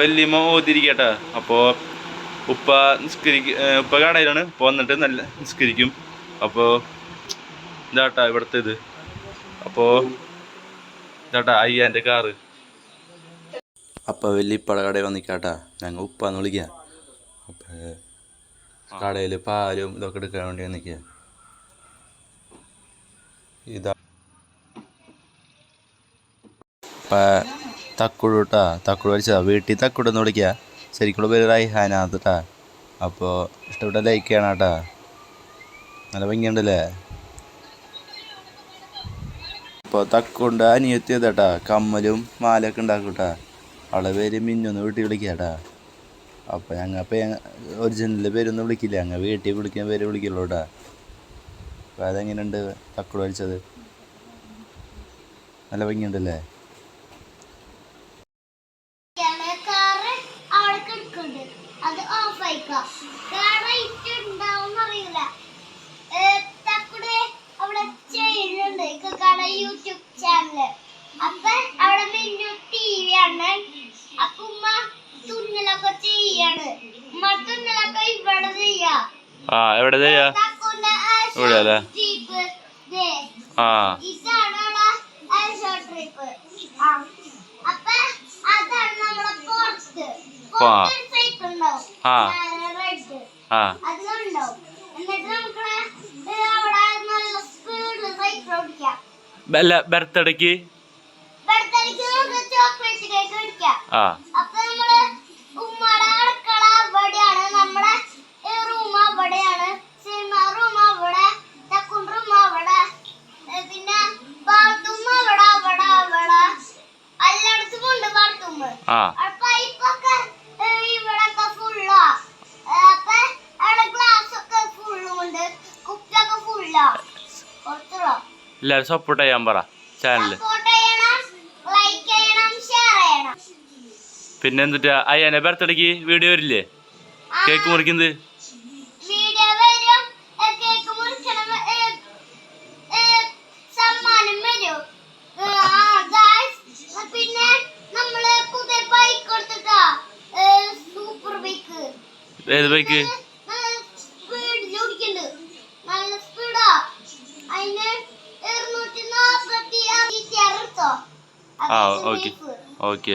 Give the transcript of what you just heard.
വല്യമ്മ ഓതിരിക്കട്ടെ. അപ്പോൾ ഉപ്പ നിസ്കരിക്ക ഉപ്പ കടയിലാണ്. ഉപ്പ വന്നിട്ട് നല്ല നിസ്കരിക്കും. അപ്പോൾ ഇതാട്ടാ ഇവിടുത്തെ ഇത്. അപ്പോൾ ഇതാട്ടാ അയ്യാന്റെ കാറ്. അപ്പോൾ വല്യപ്പട കടയിൽ വന്നിക്കാട്ടാ ഞങ്ങൾ ഉപ്പാന്ന് വിളിക്കുക അപ്പോൾ കടയിൽ പാലും ഇതൊക്കെ എടുക്കാൻ വേണ്ടി വന്നിക്കുക ഇതാ. തക്കുടു കേട്ടാ തക്കുഴു വലിച്ചതാ. വീട്ടിൽ തക്കുഴു എന്ന് വിളിക്കുക ശരിക്കുള്ള പേര് റൈഹാനാത്ത് കേട്ടാ അപ്പോൾ ഇഷ്ടപ്പെട്ട ലൈക്ക് ചെയ്യണം കേട്ടാ നല്ല ഭംഗിയുണ്ടല്ലേ? അപ്പോൾ തക്കുണ്ട് അനിയത്തിയതാട്ടാ. കമ്മലും മാലയൊക്കെ ഉണ്ടാക്കും കേട്ടാ അവളെ പേര് മിന്നൊന്ന് വീട്ടിൽ വിളിക്കുക കേട്ടാ അപ്പോൾ ഞങ്ങൾ അപ്പോൾ ഒറിജിനലിന്റെ പേരൊന്നും വിളിക്കില്ല. ഞങ്ങൾ വീട്ടിൽ വിളിക്കുന്ന പേര് വിളിക്കുള്ളൂ കേട്ടാ അപ്പോൾ അതെങ്ങനെയുണ്ട് തക്കുഴു വലിച്ചത്? നല്ല ഭംഗിയുണ്ടല്ലേ? യൂട്യൂബ് ചാനൽ അപ്പൊ അവിടെ മിന്നു ടി വി ആണ്. അപ്പൊ ഉമ്മ തുന്നലൊക്കെ ചെയ്യാണ്. ഉമ്മ തുന്നലൊക്കെ ഇവിടെ ചെയ്യാ. ആ എവിടെ ചെയ്യാ? ഇവിടെ അല്ലേ? ആ ആ. ആ. അല്ല ബർത്ത്ഡേക്ക് ആ. അപ്പൊ എല്ലാവരും സപ്പോർട്ട് ചെയ്യാൻ പറ ചാനൽ ചെയ്യണം പിന്നെ എന്നിട്ട് അയ്യനെ ബർത്ത്ഡേക്ക് വീഡിയോ വരില്ലേ? കേക്ക് മുറിക്കുന്നത്. ഏത് വരും ஓகே ஓகே